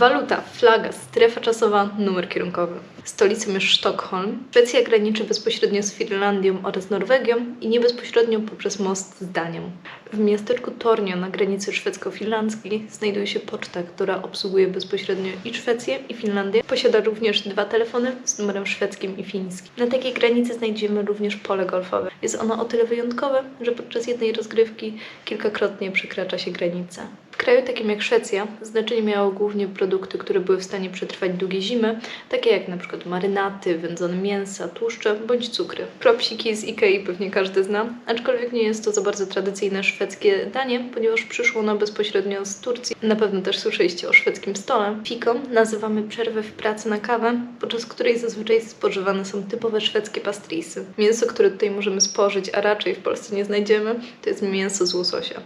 Waluta, flaga, strefa czasowa, numer kierunkowy. Stolicą jest Sztokholm. Szwecja graniczy bezpośrednio z Finlandią oraz Norwegią i nie bezpośrednio poprzez most z Danią. W miasteczku Tornio na granicy szwedzko-finlandzkiej znajduje się poczta, która obsługuje bezpośrednio i Szwecję i Finlandię. Posiada również dwa telefony z numerem szwedzkim i fińskim. Na takiej granicy znajdziemy również pole golfowe. Jest ono o tyle wyjątkowe, że podczas jednej rozgrywki kilkakrotnie przekracza się granicę. Kraju takim jak Szwecja znaczenie miało głównie produkty, które były w stanie przetrwać długie zimy, takie jak przykład marynaty, wędzone mięsa, tłuszcze bądź cukry. Propsiki z Ikei pewnie każdy zna, aczkolwiek nie jest to za bardzo tradycyjne szwedzkie danie, ponieważ przyszło ono bezpośrednio z Turcji. Na pewno też słyszeliście o szwedzkim stole. Fiką nazywamy przerwę w pracy na kawę, podczas której zazwyczaj spożywane są typowe szwedzkie pastrisy. Mięso, które tutaj możemy spożyć, a raczej w Polsce nie znajdziemy, to jest mięso z łososia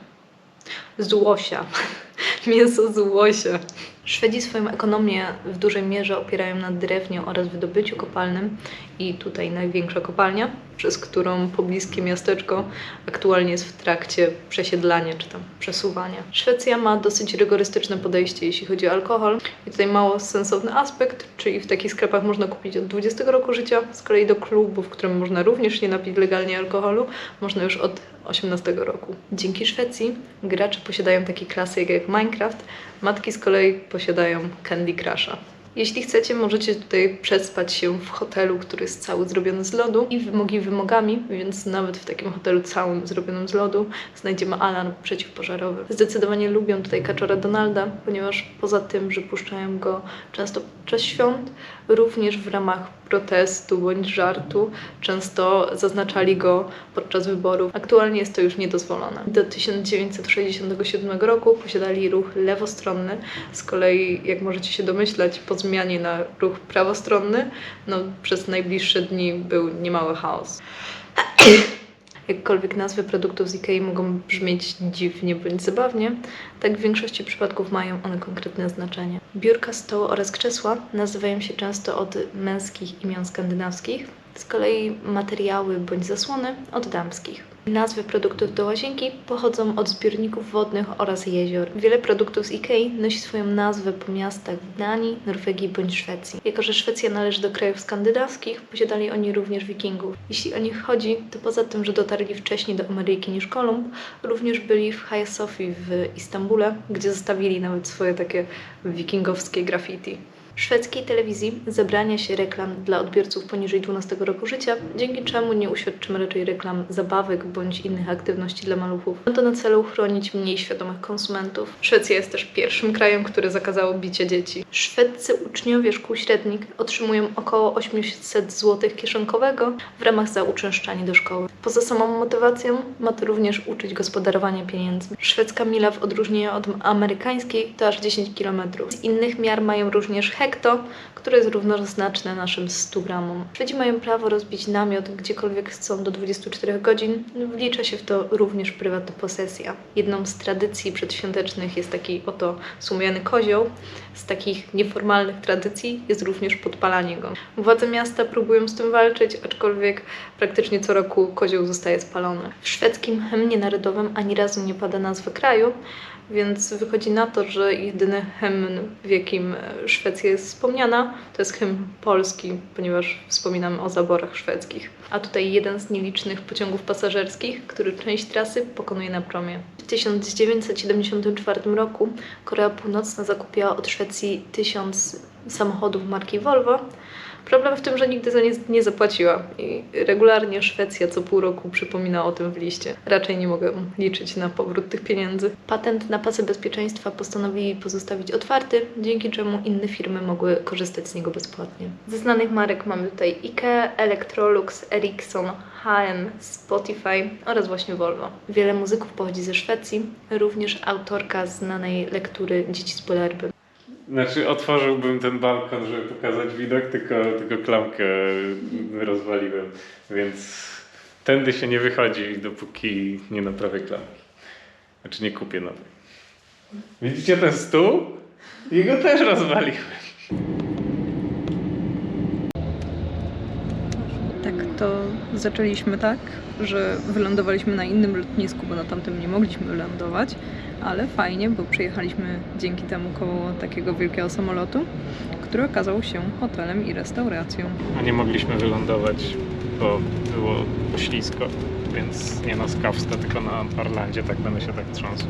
z łosia. Mięso z łosia. Szwedzi swoją ekonomię w dużej mierze opierają na drewnie oraz wydobyciu kopalnym i tutaj największa kopalnia, przez którą pobliskie miasteczko aktualnie jest w trakcie przesiedlania czy tam przesuwania. Szwecja ma dosyć rygorystyczne podejście, jeśli chodzi o alkohol i tutaj mało sensowny aspekt, czyli w takich sklepach można kupić od 20 roku życia, z kolei do klubu, w którym można również nie napić legalnie alkoholu, można już od 18 roku. Dzięki Szwecji gracze posiadają takie klasy jak Minecraft, matki z kolei posiadają Candy Crusha. Jeśli chcecie, możecie tutaj przespać się w hotelu, który jest cały zrobiony z lodu i wymogi wymogami, więc nawet w takim hotelu całym zrobionym z lodu znajdziemy alarm przeciwpożarowy. Zdecydowanie lubią tutaj kaczora Donalda, ponieważ poza tym, że puszczają go często podczas świąt, również w ramach protestu bądź żartu często zaznaczali go podczas wyborów. Aktualnie jest to już niedozwolone. Do 1967 roku posiadali ruch lewostronny, z kolei, jak możecie się domyślać, po zmianie na ruch prawostronny, no, przez najbliższe dni był niemały chaos. Jakkolwiek nazwy produktów z mogą brzmieć dziwnie bądź zabawnie, tak w większości przypadków mają one konkretne znaczenie. Biurka, stoły oraz krzesła nazywają się często od męskich imion skandynawskich, z kolei materiały bądź zasłony od damskich. Nazwy produktów do łazienki pochodzą od zbiorników wodnych oraz jezior. Wiele produktów z Ikei nosi swoją nazwę po miastach w Danii, Norwegii bądź Szwecji. Jako, że Szwecja należy do krajów skandynawskich, posiadali oni również wikingów. Jeśli o nich chodzi, to poza tym, że dotarli wcześniej do Ameryki niż Kolumb, również byli w Hagia Sophii w Istambule, gdzie zostawili nawet swoje takie wikingowskie graffiti. Szwedzkiej telewizji zabrania się reklam dla odbiorców poniżej 12 roku życia, dzięki czemu nie uświadczymy raczej reklam zabawek bądź innych aktywności dla maluchów. Ma to na celu chronić mniej świadomych konsumentów. Szwecja jest też pierwszym krajem, który zakazało bicia dzieci. Szwedzcy uczniowie szkół średnich otrzymują około 800 zł kieszonkowego w ramach za uczęszczanie do szkoły. Poza samą motywacją ma to również uczyć gospodarowania pieniędzmi. Szwedzka mila w odróżnieniu od amerykańskiej to aż 10 km. Z innych miar mają również hekto, które jest równoznaczne naszym 100 gramom. Szwedzi mają prawo rozbić namiot gdziekolwiek chcą do 24 godzin. Wlicza się w to również prywatna posesja. Jedną z tradycji przedświątecznych jest taki oto sumiany kozioł. Z takich nieformalnych tradycji jest również podpalanie go. Władze miasta próbują z tym walczyć, aczkolwiek praktycznie co roku kozioł zostaje spalony. W szwedzkim hymnie narodowym ani razu nie pada nazwa kraju, więc wychodzi na to, że jedyny hymn, w jakim e, Szwecja jest wspomniana, to jest hymn polski, ponieważ wspominamy o zaborach szwedzkich. A tutaj jeden z nielicznych pociągów pasażerskich, który część trasy pokonuje na promie. W 1974 roku Korea Północna zakupiła od Szwecji tysiąc samochodów marki Volvo. Problem w tym, że nigdy za nie nie zapłaciła i regularnie Szwecja co pół roku przypomina o tym w liście. Raczej nie mogę liczyć na powrót tych pieniędzy. Patent na pasy bezpieczeństwa postanowili pozostawić otwarty, dzięki czemu inne firmy mogły korzystać z niego bezpłatnie. Ze znanych marek mamy tutaj IKEA, Electrolux, Ericsson, H&M, Spotify oraz właśnie Volvo. Wiele muzyków pochodzi ze Szwecji, również autorka znanej lektury Dzieci z Polarby. Znaczy otworzyłbym ten balkon, żeby pokazać widok, tylko, tylko klamkę rozwaliłem, więc tędy się nie wychodzi, dopóki nie naprawię klamki. Znaczy nie kupię nowej. Widzicie ten stół? Jego też rozwaliłem. Tak to Zaczęliśmy tak, że wylądowaliśmy na innym lotnisku, bo na tamtym nie mogliśmy lądować, ale fajnie, bo przyjechaliśmy dzięki temu koło takiego wielkiego samolotu, który okazał się hotelem i restauracją. A nie mogliśmy wylądować, bo było ślisko, więc nie na Skawsta, tylko na Parlandzie, tak będę się tak trząsł.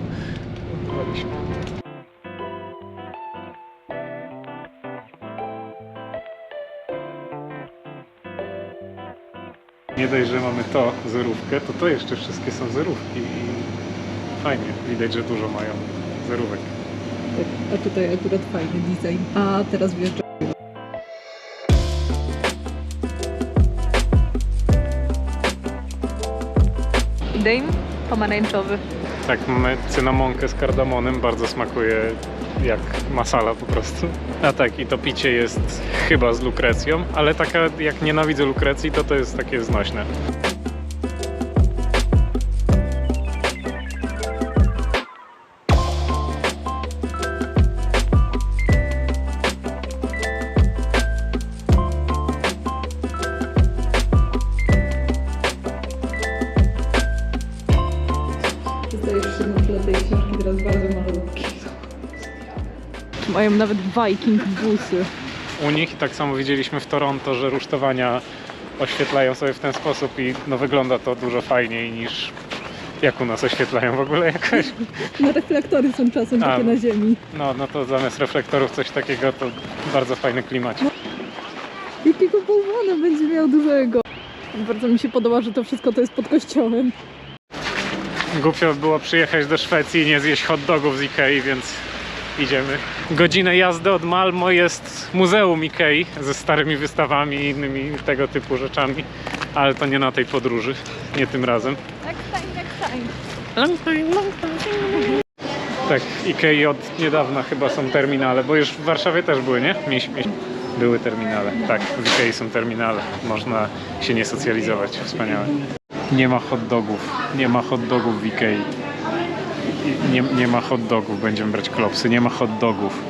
Nie dość, że mamy to, zerówkę, to to jeszcze wszystkie są zerówki i fajnie, widać, że dużo mają zerówek. Tak, a tutaj akurat fajny design. A teraz wjeżdża. Dame pomarańczowy. Tak, mamy cynamonkę z kardamonem, bardzo smakuje jak masala po prostu. A tak, i to picie jest chyba z lukrecją, ale taka jak nienawidzę lukrecji, to to jest takie znośne. Nawet Viking busy. U nich i tak samo widzieliśmy w Toronto, że rusztowania oświetlają sobie w ten sposób i no wygląda to dużo fajniej niż jak u nas oświetlają w ogóle jakoś. No reflektory są czasem A. takie na ziemi. No, no to zamiast reflektorów coś takiego to bardzo fajny klimat. Jakiego bałwana będzie miał dużego? Bardzo mi się podoba, że to wszystko to jest pod kościołem. Głupio było przyjechać do Szwecji i nie zjeść hot dogów z Ikei, więc idziemy. Godzinę jazdy od Malmo jest Muzeum Ikei ze starymi wystawami i innymi tego typu rzeczami, ale to nie na tej podróży, nie tym razem. Tak, Ikei od niedawna chyba są terminale, bo już w Warszawie też były, nie? Mieś, mieś. Były terminale. Tak, w Ikei są terminale. Można się nie socjalizować. Wspaniałe. Nie ma hot dogów. Nie ma hot dogów w Ikei. Nie, nie ma hot dogów. Będziemy brać klopsy. Nie ma hot dogów.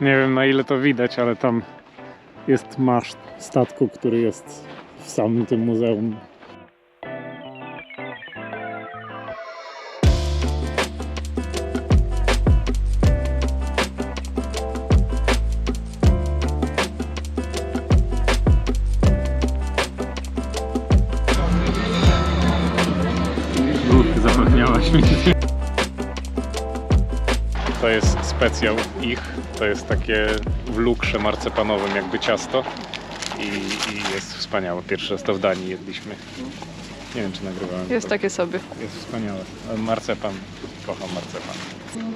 Nie wiem na ile to widać, ale tam jest maszt statku, który jest w samym tym muzeum. Jest specjał ich. To jest takie w lukrze marcepanowym jakby ciasto. I, I jest wspaniałe. Pierwszy raz to w Danii jedliśmy. Nie wiem czy nagrywałem. Jest to. takie sobie. Jest wspaniałe. Marcepan. Kocham marcepan.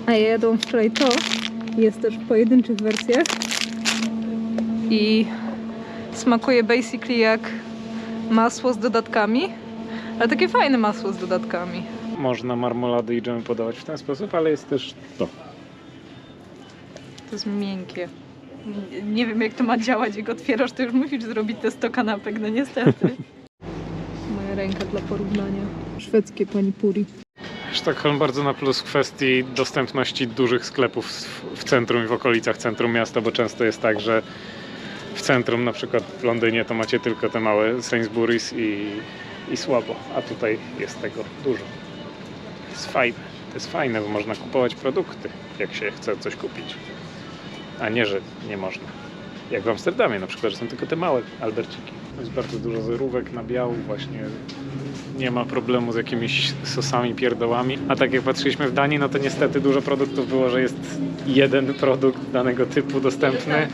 A ja jadłam wczoraj to. Jest też w pojedynczych wersjach. I smakuje basically jak masło z dodatkami. Ale takie fajne masło z dodatkami. Można marmolady i dżemy podawać w ten sposób, ale jest też to. To jest miękkie. Nie, nie wiem jak to ma działać, jak otwierasz, to już musisz zrobić te 100 kanapek, no niestety. Moja ręka dla porównania. Szwedzkie panipuri. Sztokholm bardzo na plus w kwestii dostępności dużych sklepów w- w centrum i w okolicach centrum miasta, bo często jest tak, że w centrum, na przykład w Londynie, to macie tylko te małe Sainsbury's i, i słabo, a tutaj jest tego dużo. To jest fajne. To jest fajne, bo można kupować produkty, jak się chce coś kupić, a nie, że nie można. Jak w Amsterdamie na przykład, że są tylko te małe alberciki. Jest bardzo dużo zerówek, nabiałów, właśnie nie ma problemu z jakimiś sosami, pierdołami. A tak jak patrzyliśmy w Danii, no to niestety dużo produktów było, że jest jeden produkt danego typu dostępny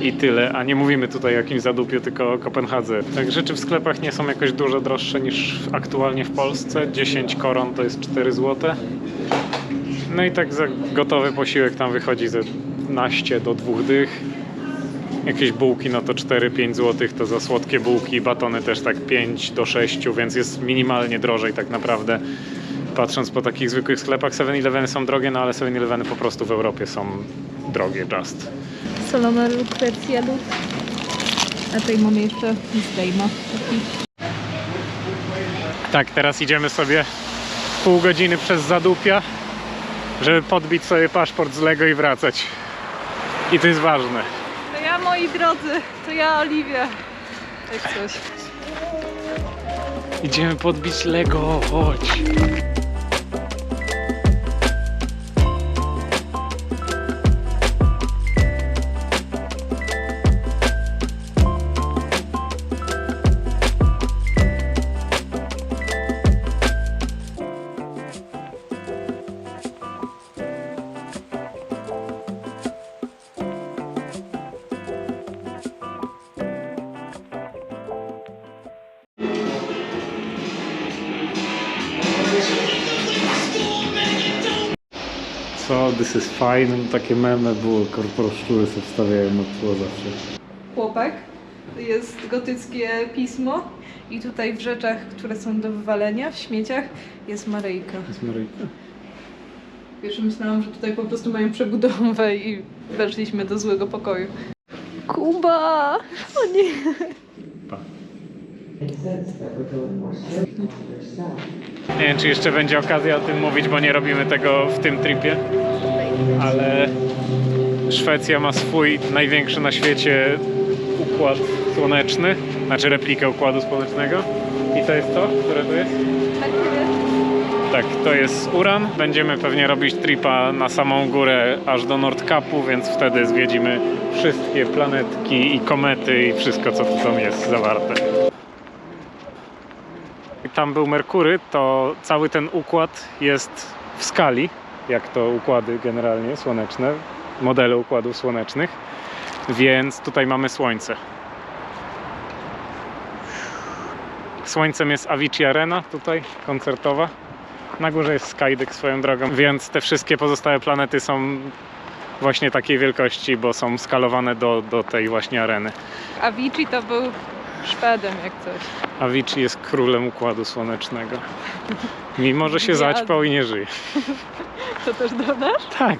i tyle. A nie mówimy tutaj o jakimś zadupiu, tylko o Kopenhadze. Tak, rzeczy w sklepach nie są jakoś dużo droższe niż aktualnie w Polsce. 10 koron to jest 4 zł. No i tak za gotowy posiłek tam wychodzi ze naście do dwóch dych. Jakieś bułki no to 4-5 zł to za słodkie bułki, batony też tak 5 do 6, więc jest minimalnie drożej tak naprawdę. Patrząc po takich zwykłych sklepach, 7-Eleveny są drogie, no ale 7-Eleveny po prostu w Europie są drogie just. Solomon lukrecja lód. A tutaj mamy jeszcze zdejma. Tak, teraz idziemy sobie pół godziny przez Zadupia żeby podbić sobie paszport z Lego i wracać. I to jest ważne. To ja, moi drodzy, to ja, Oliwia. Jak coś. Idziemy podbić Lego, chodź. Co, this is fine, takie memy było, korporoszczuły sobie wstawiają na tło zawsze. Chłopak. To jest gotyckie pismo. I tutaj w rzeczach, które są do wywalenia, w śmieciach, jest Maryjka. Jest Maryjka? Wiesz, myślałam, że tutaj po prostu mają przebudowę i weszliśmy do złego pokoju. Kuba! O nie! Nie wiem, czy jeszcze będzie okazja o tym mówić, bo nie robimy tego w tym tripie, ale Szwecja ma swój największy na świecie układ słoneczny, znaczy replikę układu słonecznego. I to jest to, które tu jest? Tak, to jest Uran. Będziemy pewnie robić tripa na samą górę aż do Nordkapu, więc wtedy zwiedzimy wszystkie planetki i komety i wszystko, co tu tam jest zawarte. Tam był Merkury, to cały ten układ jest w skali, jak to układy generalnie słoneczne, modele układów słonecznych, więc tutaj mamy Słońce. Słońcem jest Avicii Arena tutaj, koncertowa. Na górze jest Skydeck swoją drogą, więc te wszystkie pozostałe planety są właśnie takiej wielkości, bo są skalowane do, do tej właśnie areny. Avicii to był Szwedem, jak coś. Avicii jest królem Układu Słonecznego. Mimo, że się Ja- zaćpał i nie żyje. To też dodasz? Tak.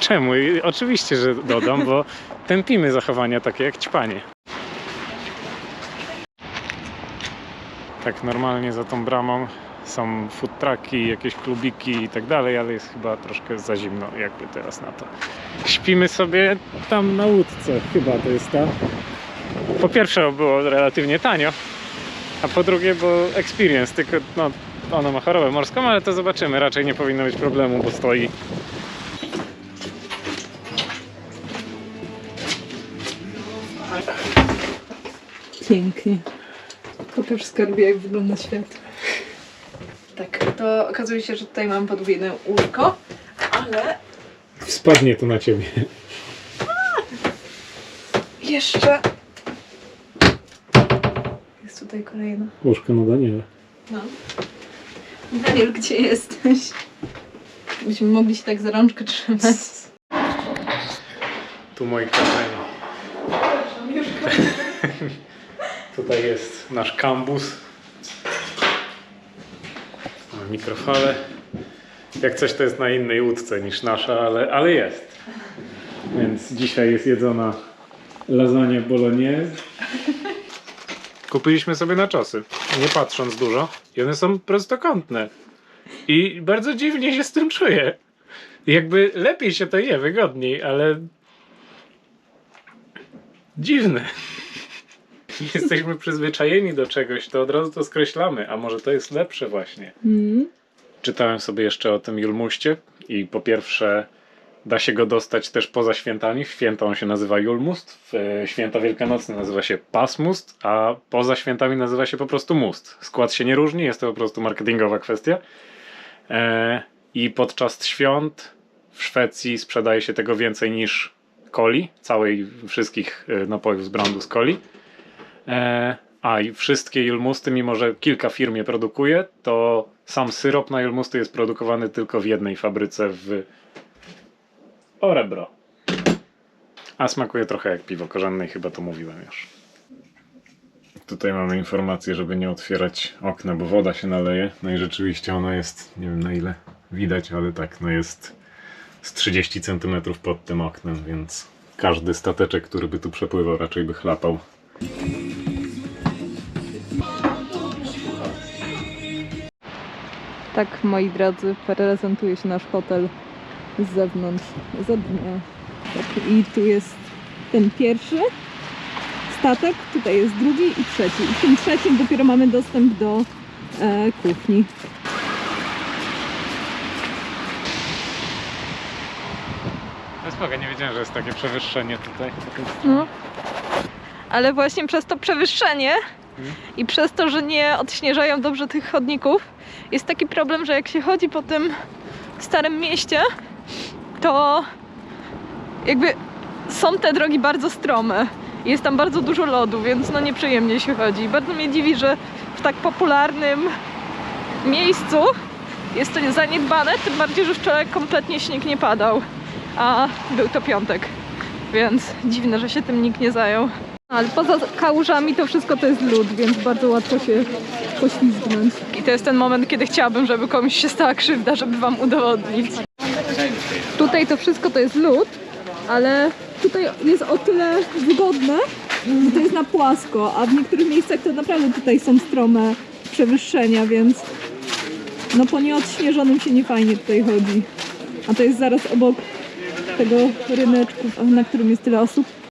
Czemu? I Oczywiście, że dodam, bo tępimy zachowania takie jak ćpanie. Tak, normalnie za tą bramą są food trucki, jakieś klubiki i tak dalej, ale jest chyba troszkę za zimno jakby teraz na to. Śpimy sobie tam na łódce, chyba to jest ta. Po pierwsze było relatywnie tanio, a po drugie bo experience, tylko no ona ma chorobę morską, ale to zobaczymy, raczej nie powinno być problemu, bo stoi Pięknie. Pokaż skarbie, jak wygląda świat. Tak, to okazuje się, że tutaj mam podwójne łóżko, ale Spadnie to na ciebie. jeszcze jest tutaj kolejna. Łóżko na Daniela. No. Daniel, gdzie jesteś? Byśmy mogli się tak za rączkę trzymać. Tu moi kochani. Tutaj jest nasz kambus. Mamy mikrofale. Jak coś to jest na innej łódce niż nasza, ale, ale jest. Więc dzisiaj jest jedzona lasagna bolognese. Kupiliśmy sobie na czosy, nie patrząc dużo. I one są prostokątne. I bardzo dziwnie się z tym czuję. Jakby lepiej się to je, wygodniej, ale dziwne. Jesteśmy przyzwyczajeni do czegoś, to od razu to skreślamy, a może to jest lepsze właśnie. Mm. Czytałem sobie jeszcze o tym Julmuście i po pierwsze da się go dostać też poza świętami. W święta on się nazywa Julmust, w e, święta wielkanocne nazywa się Pasmust, a poza świętami nazywa się po prostu Must. Skład się nie różni, jest to po prostu marketingowa kwestia. E, I podczas świąt w Szwecji sprzedaje się tego więcej niż coli, całej wszystkich e, napojów z brandu z coli. A i wszystkie julmusty, mimo że kilka firm je produkuje, to sam syrop na julmusty jest produkowany tylko w jednej fabryce w Orebro. A smakuje trochę jak piwo korzenne i chyba to mówiłem już. Tutaj mamy informację, żeby nie otwierać okna, bo woda się naleje. No i rzeczywiście ona jest, nie wiem na ile widać, ale tak, no jest z 30 cm pod tym oknem, więc każdy stateczek, który by tu przepływał, raczej by chlapał. Tak, moi drodzy, prezentuje się nasz hotel z zewnątrz, za dnia. Tak, I tu jest ten pierwszy statek, tutaj jest drugi i trzeci. I w tym trzecim dopiero mamy dostęp do e, kuchni. No spoko, nie wiedziałem, że jest takie przewyższenie tutaj. No. Ale właśnie przez to przewyższenie Mhm. i przez to, że nie odśnieżają dobrze tych chodników, jest taki problem, że jak się chodzi po tym starym mieście, to jakby są te drogi bardzo strome. Jest tam bardzo dużo lodu, więc no nieprzyjemnie się chodzi. Bardzo mnie dziwi, że w tak popularnym miejscu jest to zaniedbane, tym bardziej, że wczoraj kompletnie śnieg nie padał, a był to piątek, więc dziwne, że się tym nikt nie zajął. Ale poza kałużami to wszystko to jest lód, więc bardzo łatwo się poślizgnąć. I to jest ten moment, kiedy chciałabym, żeby komuś się stała krzywda, żeby wam udowodnić. Tutaj to wszystko to jest lód, ale tutaj jest o tyle wygodne, że to jest na płasko, a w niektórych miejscach to naprawdę tutaj są strome przewyższenia, więc no po nieodśnieżonym się nie fajnie tutaj chodzi. A to jest zaraz obok tego ryneczku, na którym jest tyle osób.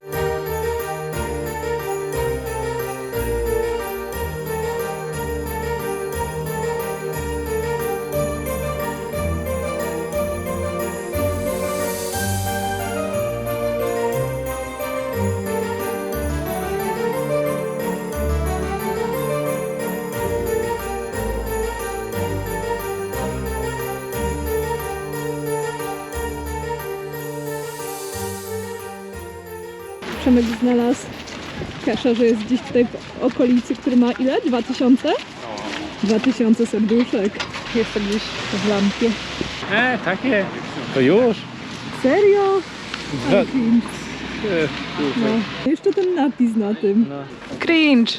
Przemek znalazł kasza, że jest gdzieś tutaj w okolicy, który ma ile? 2000? 2000 serduszek. Jest to gdzieś w lampie. E, takie. To już? Serio? Ale cringe. No. Jeszcze ten napis na tym. No. Cringe.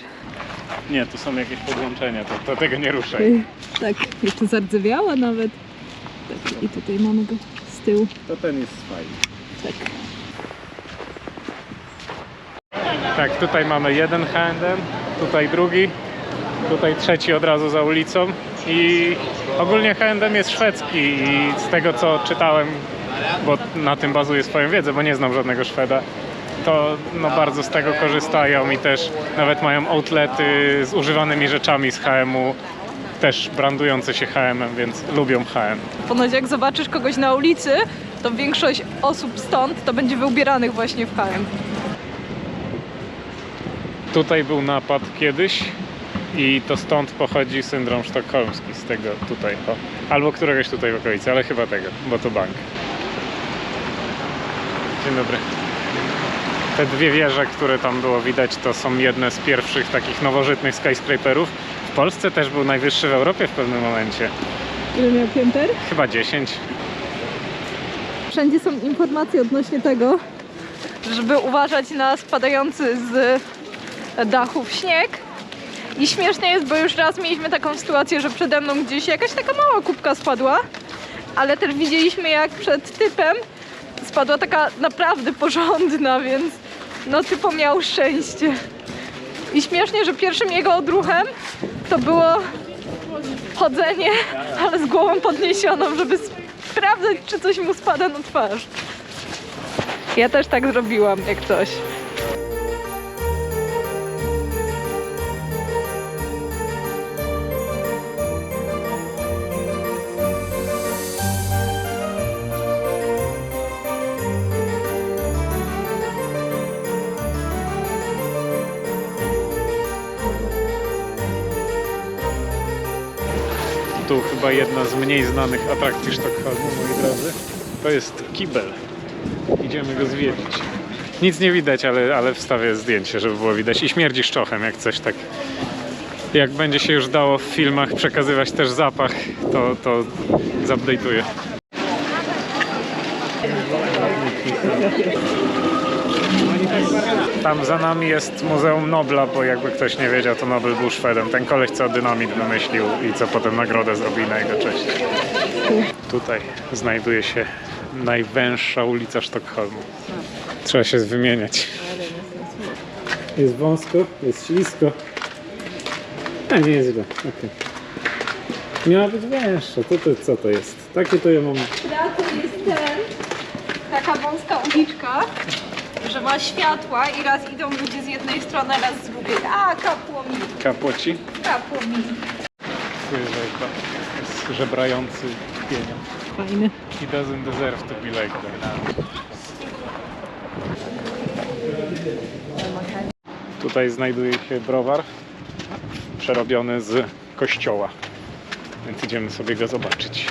Nie, tu są jakieś podłączenia, to, to tego nie ruszaj. Tak, jeszcze zardzewiała nawet. Tak, I tutaj mamy go z tyłu. To ten jest fajny. Tak. Tak, tutaj mamy jeden H&M, tutaj drugi, tutaj trzeci od razu za ulicą i ogólnie H&M jest szwedzki i z tego co czytałem, bo na tym bazuję swoją wiedzę, bo nie znam żadnego Szweda, to no bardzo z tego korzystają i też nawet mają outlety z używanymi rzeczami z H&M-u, też brandujące się H&M, więc lubią H&M. Ponoć jak zobaczysz kogoś na ulicy, to większość osób stąd to będzie wyubieranych właśnie w HM. Tutaj był napad kiedyś i to stąd pochodzi syndrom sztokholmski, z tego tutaj, o. albo któregoś tutaj w okolicy, ale chyba tego, bo to bank. Dzień dobry. Te dwie wieże, które tam było widać, to są jedne z pierwszych takich nowożytnych skyscraperów. W Polsce też był najwyższy w Europie w pewnym momencie. Ile miał pięter? Chyba 10. Wszędzie są informacje odnośnie tego. Żeby uważać na spadający z dachów śnieg. I śmiesznie jest, bo już raz mieliśmy taką sytuację, że przede mną gdzieś jakaś taka mała kubka spadła, ale też widzieliśmy jak przed typem spadła taka naprawdę porządna, więc no typo miał szczęście. I śmiesznie, że pierwszym jego odruchem to było chodzenie, ale z głową podniesioną, żeby sprawdzać, czy coś mu spada na twarz. Ja też tak zrobiłam, jak coś. Jedna z mniej znanych atrakcji Sztokholmu, moi drodzy. To jest kibel. Idziemy go zwiedzić. Nic nie widać, ale, ale wstawię zdjęcie, żeby było widać. I śmierdzi szczochem, jak coś tak. Jak będzie się już dało w filmach przekazywać też zapach, to, to zupdate'uję. Tam za nami jest Muzeum Nobla, bo jakby ktoś nie wiedział, to Nobel był Szwedem. Ten koleś, co dynamit wymyślił i co potem nagrodę zrobili na jego cześć. Tutaj znajduje się najwęższa ulica Sztokholmu. Trzeba się wymieniać. Jest wąsko, jest ślisko. A nie jest źle. Okay. Miała być większa. To, to, co to jest? Takie to ja mam. Teatr jest ten, taka wąska uliczka, że ma światła i raz idą ludzie z jednej strony, raz z drugiej. A, kapło mi, Kapłoci. kapło mi. Rzeźba. Jest żebrający pieniądz. Fajny. He doesn't deserve to be like that. Tutaj znajduje się browar przerobiony z kościoła. Więc idziemy sobie go zobaczyć.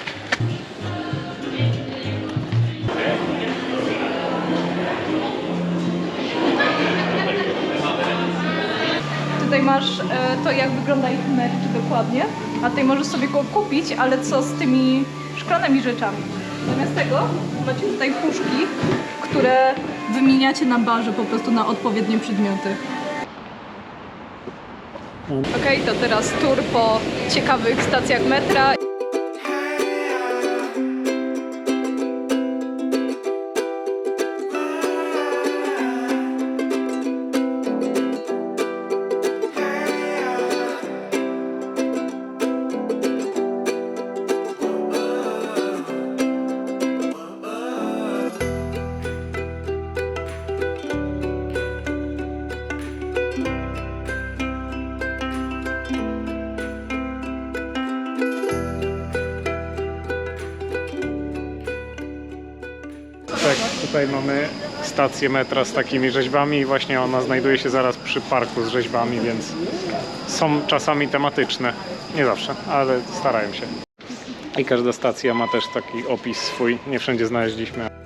Masz e, to, jak wygląda ich merch dokładnie, a tutaj możesz sobie go kupić, ale co z tymi szklanymi rzeczami? Zamiast tego macie tutaj puszki, które wymieniacie na barze po prostu na odpowiednie przedmioty. Okej, to teraz tour po ciekawych stacjach metra. Stację metra z takimi rzeźbami i właśnie ona znajduje się zaraz przy parku z rzeźbami, więc są czasami tematyczne. Nie zawsze, ale starają się. I każda stacja ma też taki opis swój. Nie wszędzie znaleźliśmy.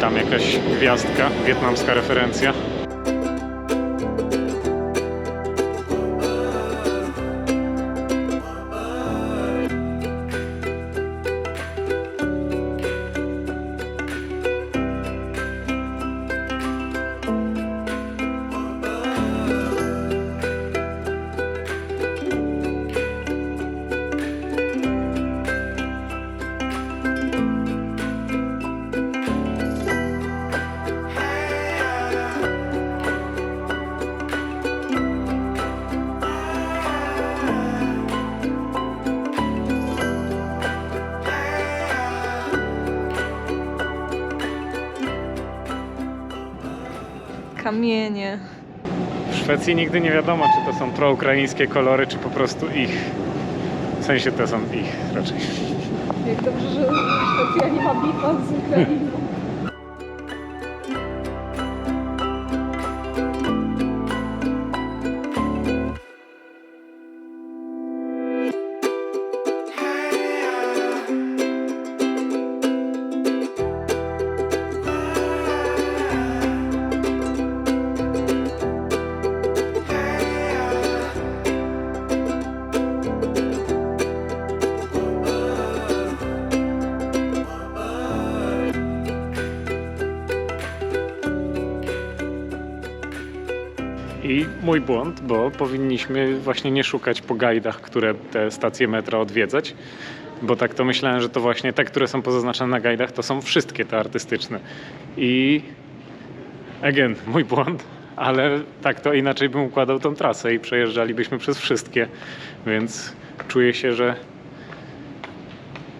Tam jakaś gwiazdka, wietnamska referencja. Kamienie. W Szwecji nigdy nie wiadomo, czy to są proukraińskie kolory, czy po prostu ich. W sensie to są ich raczej. Jak dobrze, że Szwecja nie ma bifa z Ukrainą. I mój błąd, bo powinniśmy właśnie nie szukać po gajdach, które te stacje metra odwiedzać, bo tak to myślałem, że to właśnie te, które są pozaznaczone na gajdach, to są wszystkie te artystyczne. I again, mój błąd, ale tak to inaczej bym układał tą trasę i przejeżdżalibyśmy przez wszystkie, więc czuję się, że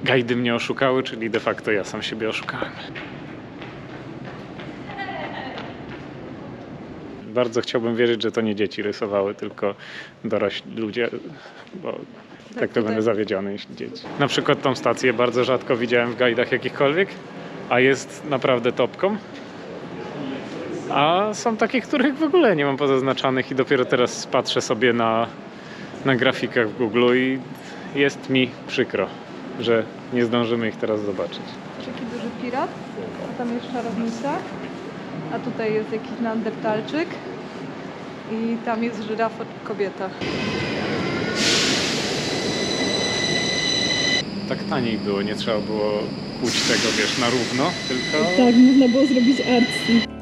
gajdy mnie oszukały, czyli de facto ja sam siebie oszukałem. Bardzo chciałbym wierzyć, że to nie dzieci rysowały, tylko dorośli ludzie, bo tak, to tutaj- będę zawiedziony, jeśli dzieci. Na przykład tą stację bardzo rzadko widziałem w gajdach jakichkolwiek, a jest naprawdę topką. A są takie, których w ogóle nie mam pozaznaczanych i dopiero teraz patrzę sobie na, na grafikach w Google i jest mi przykro, że nie zdążymy ich teraz zobaczyć. Taki duży pirat, a tam jest czarownica, a tutaj jest jakiś neandertalczyk i tam jest żyrafa kobieta. Tak taniej było, nie trzeba było kłuć tego, wiesz, na równo, tylko Tak, można było zrobić artsy.